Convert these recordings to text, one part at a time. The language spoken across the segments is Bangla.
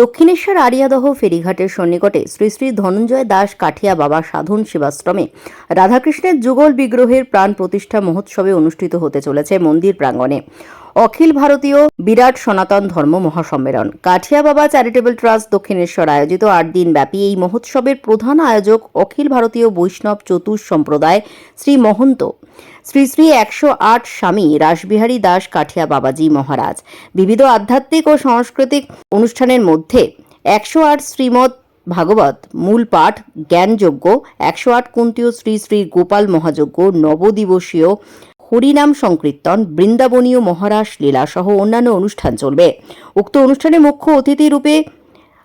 দক্ষিণেশ্বর আরিয়াদহ ফেরিঘাটের সন্নিকটে শ্রী শ্রী ধনঞ্জয় দাস কাঠিয়া বাবা সাধন সেবাশ্রমে রাধাকৃষ্ণের যুগল বিগ্রহের প্রাণ প্রতিষ্ঠা মহোৎসবে অনুষ্ঠিত হতে চলেছে মন্দির প্রাঙ্গণে। অখিল ভারতীয় বিরাট সনাতন ধর্ম মহাসম্মেলন। কাঠিয়া বাবা চ্যারিটেবল ট্রাস্ট দক্ষিণেশ্বর আয়োজিত আট দিন ব্যাপী এই মহোৎসবের প্রধান আয়োজক অখিল ভারতীয় বৈষ্ণব চতুর সম্প্রদায় শ্রী মহন্ত। শ্রী শ্রী একশো আট স্বামী রাসবিহারী দাস কাঠিয়া বাবাজি মহারাজ। বিবিধ আধ্যাত্মিক ও সাংস্কৃতিক অনুষ্ঠানের মধ্যে একশো আট শ্রীমৎ ভাগবত মূল পাঠ জ্ঞানযজ্ঞ, একশো আট কুন্তীয় শ্রী শ্রী গোপাল মহাযজ্ঞ, নবদিবসীয় হরিনাম সংকীর্তন, বৃন্দাবনীয় মহারাস লীলা সহ অন্যান্য অনুষ্ঠান চলবে। উক্ত অনুষ্ঠানে মুখ্য অতিথি রূপে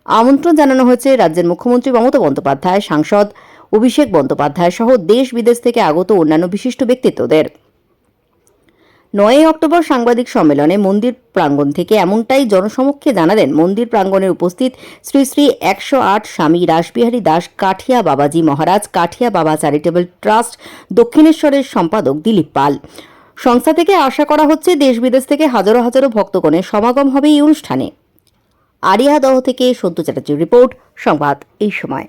আমন্ত্রণ জানানো হয়েছে রাজ্যের মুখ্যমন্ত্রী মমতা বন্দ্যোপাধ্যায়, সাংসদ অভিষেক বন্দ্যোপাধ্যায় সহ দেশ বিদেশ থেকে আগত অন্যান্য বিশিষ্ট ব্যক্তিত্বদের। নয়ই অক্টোবর সাংবাদিক সম্মেলনে মন্দির প্রাঙ্গণ থেকে এমনটাই জনসমক্ষে জানালেন মন্দির প্রাঙ্গণে উপস্থিত শ্রী শ্রী একশো আট স্বামী রাসবিহারী দাস কাঠিয়া বাবাজি মহারাজ, কাঠিয়া বাবা চ্যারিটেবল ট্রাস্ট দক্ষিণেশ্বরের সম্পাদক দিলীপ পাল। সংস্থা থেকে আশা করা হচ্ছে দেশ বিদেশ থেকে হাজারো হাজারো ভক্তগণের সমাগম হবে এই অনুষ্ঠানে। আরিয়াদহ থেকে সত্য চ্যাটার্জির রিপোর্ট, সংবাদ এই সময়।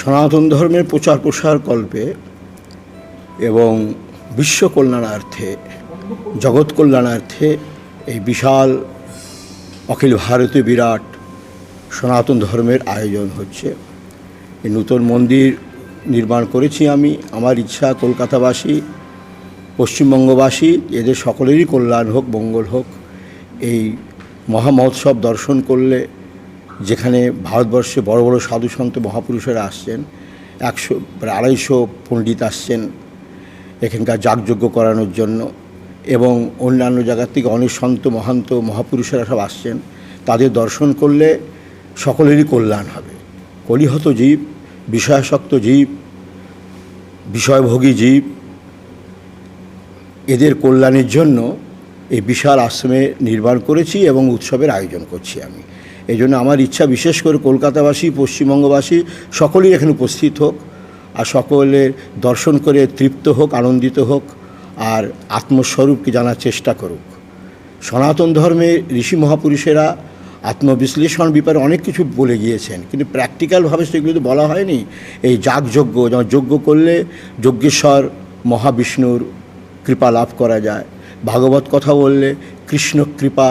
সনাতন ধর্মের প্রচার প্রসার কল্পে এবং বিশ্ব কল্যাণার্থে, জগৎ কল্যাণার্থে এই বিশাল অখিল ভারতীয় বিরাট সনাতন ধর্মের আয়োজন হচ্ছে। এই নূতন মন্দির নির্মাণ করেছি আমি, আমার ইচ্ছা কলকাতাবাসী, পশ্চিমবঙ্গবাসী, এদের সকলেরই কল্যাণ হোক, মঙ্গল হোক, এই মহামহোৎসব দর্শন করলে যেখানে ভারতবর্ষে বড় বড় সাধু সন্ত মহাপুরুষেরা আসছেন, একশো, প্রায় আড়াইশো পণ্ডিত আসছেন এখানকার যাগযজ্ঞ করানোর জন্য এবং অন্যান্য জায়গার থেকে অনেক সন্ত, মহান্ত মহাপুরুষেরা সব আসছেন। তাদের দর্শন করলে সকলেরই কল্যাণ হবে। কলিহত জীব, বিষয়াসক্ত জীব, বিষয়ভোগী জীব, এদের কল্যাণের জন্য এই বিশাল আশ্রমে নির্মাণ করেছি এবং উৎসবের আয়োজন করছি আমি। এই জন্য আমার ইচ্ছা বিশেষ করে কলকাতাবাসী, পশ্চিমবঙ্গবাসী সকলেই এখানে উপস্থিত হোক আর সকলের দর্শন করে তৃপ্ত হোক, আনন্দিত হোক আর আত্মস্বরূপকে জানার চেষ্টা করুক। সনাতন ধর্মে ঋষি মহাপুরুষেরা আত্মবিশ্লেষণ ব্যাপারে অনেক কিছু বলে গিয়েছেন, কিন্তু প্র্যাকটিক্যালভাবে সেগুলো তো বলা হয়নি। এই যাগযজ্ঞ, যেমন যজ্ঞ করলে যজ্ঞেশ্বর মহাবিষ্ণুর কৃপা লাভ করা যায়। ভাগবত কথা বললে কৃষ্ণ কৃপা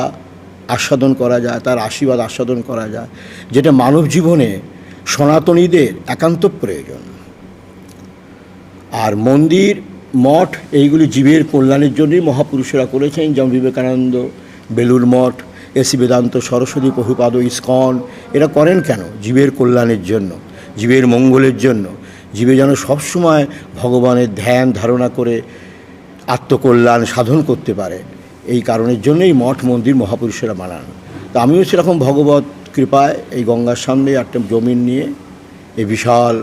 আস্বাদন করা যায়, তার আশীর্বাদ আস্বাদন করা যায়, যেটা মানব জীবনে সনাতনীদের একান্ত প্রয়োজন। আর মন্দির, মঠ, এইগুলি জীবের কল্যাণের জন্যই মহাপুরুষেরা করেছেন, যেমন Vivekananda Belur Math A C Vedanta, Saraswati, Prabhupada, ISKCON, এরা করেন কেন? জীবের কল্যাণের জন্য, জীবের মঙ্গলের জন্য। জীবে যেন সবসময় ভগবানের ধ্যান ধারণা করে আত্মকল্যাণ সাধন করতে পারে। এই কারণের জন্যই মঠ মন্দির মহাপুরুষেরা বানান। তো আমিও সেরকম ভগবত কৃপায় এই গঙ্গার সামনে একটা জমিন নিয়ে এই বিশাল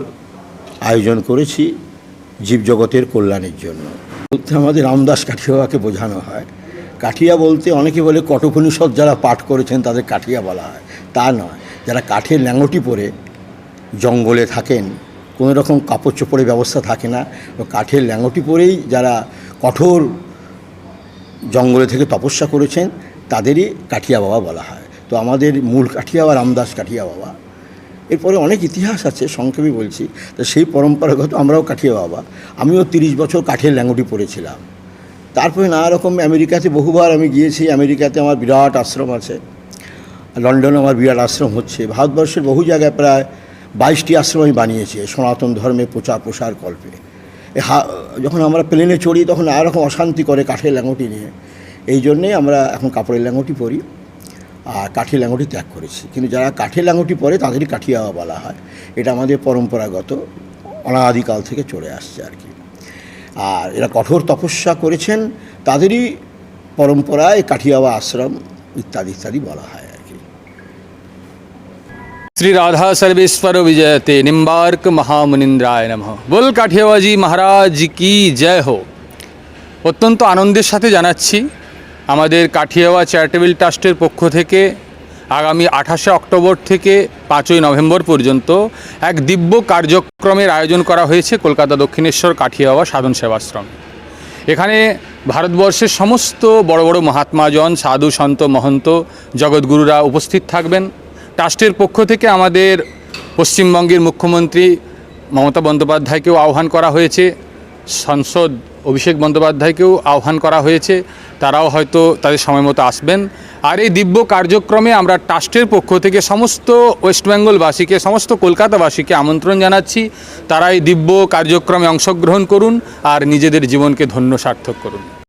আয়োজন করেছি জীবজগতের কল্যাণের জন্য। আমাদের রামদাস কাঠিয়াকে বোঝানো হয়। কাঠিয়া বলতে অনেকে বলে কঠোপনিষদ যারা পাঠ করেছেন তাদের কাঠিয়া বলা হয়। তা নয়। যারা কাঠের ল্যাঙটি পরে জঙ্গলে থাকেন, কোনো রকম কাপড় চোপড়ের ব্যবস্থা থাকে না। কাঠের ল্যাঙটি পরেই যারা কঠোর জঙ্গলে থেকে তপস্যা করেছেন, তাদেরই কাঠিয়া বাবা বলা হয়। তো আমাদের মূল কাঠিয়া বা রামদাস কাঠিয়া বাবা। এরপরে অনেক ইতিহাস আছে, সংক্ষেপে বলছি। তো সেই পরম্পরাগত আমরাও কাঠিয়া বাবা। আমিও তিরিশ বছর কাঠের ল্যাঙ্গুটি পড়েছিলাম। তারপরে নানা রকম আমেরিকাতে বহুবার আমি গিয়েছি। আমেরিকাতে আমার বিরাট আশ্রম আছে। লন্ডনে আমার বিরাট আশ্রম হচ্ছে। ভারতবর্ষের বহু জায়গায় প্রায় বাইশটি আশ্রম আমি বানিয়েছি, সনাতন ধর্মে প্রচার প্রসার কল্পে। হা, যখন আমরা প্লেনে চড়ি তখন আর রকম অশান্তি করে কাঠের ল্যাঙ্গুটি নিয়ে। এই জন্যেই আমরা এখন কাপড়ের ল্যাঙ্গুটি পরি আর কাঠের ল্যাঙ্গুটি ত্যাগ করেছি। কিন্তু যারা কাঠের ল্যাঙ্গুটি পরে তাদেরই কাঠিয়া বলা হয়। এটা আমাদের পরম্পরাগত, অনাদিকাল থেকে চলে আসছে আর কি। আর এরা কঠোর তপস্যা করেছেন, তাদেরই পরম্পরায় কাঠিয়াবা আশ্রম ইত্যাদি ইত্যাদি বলা হয়। শ্রী রাধা সর্বেশ্বর বিজয়তে নিম্বার্ক মহামুনিন্দ্রায় নম বোল কাঠিয়াবাজি মহারাজ কি জয় হো অত্যন্ত আনন্দের সাথে জানাচ্ছি, আমাদের কাঠিয়াওয়া চ্যারিটেবল ট্রাস্টের পক্ষ থেকে আগামী আঠাশে অক্টোবর থেকে পাঁচই নভেম্বর পর্যন্ত এক দিব্য কার্যক্রমের আয়োজন করা হয়েছে কলকাতা দক্ষিণেশ্বর কাঠিয়াওয়া সাধন সেবাশ্রম। এখানে ভারতবর্ষের সমস্ত বড় বড় মহাত্মাজন, সাধু, সন্ত, মহন্ত, জগৎগুরুরা উপস্থিত থাকবেন। ট্রাস্টের পক্ষ থেকে আমাদের পশ্চিমবঙ্গের মুখ্যমন্ত্রী মমতা বন্দ্যোপাধ্যায়কেও আহ্বান করা হয়েছে, সাংসদ অভিষেক বন্দ্যোপাধ্যায়কেও আহ্বান করা হয়েছে, তারাও হয়তো তাদের সময় মতো আসবেন। আর এই দিব্য কার্যক্রমে আমরা ট্রাস্টের পক্ষ থেকে সমস্ত ওয়েস্টবেঙ্গলবাসীকে সমস্ত কলকাতাবাসীকে আমন্ত্রণ জানাচ্ছি। তারা এই দিব্য কার্যক্রমে অংশগ্রহণ করুন আর নিজেদের জীবনকে ধন্য সার্থক করুন।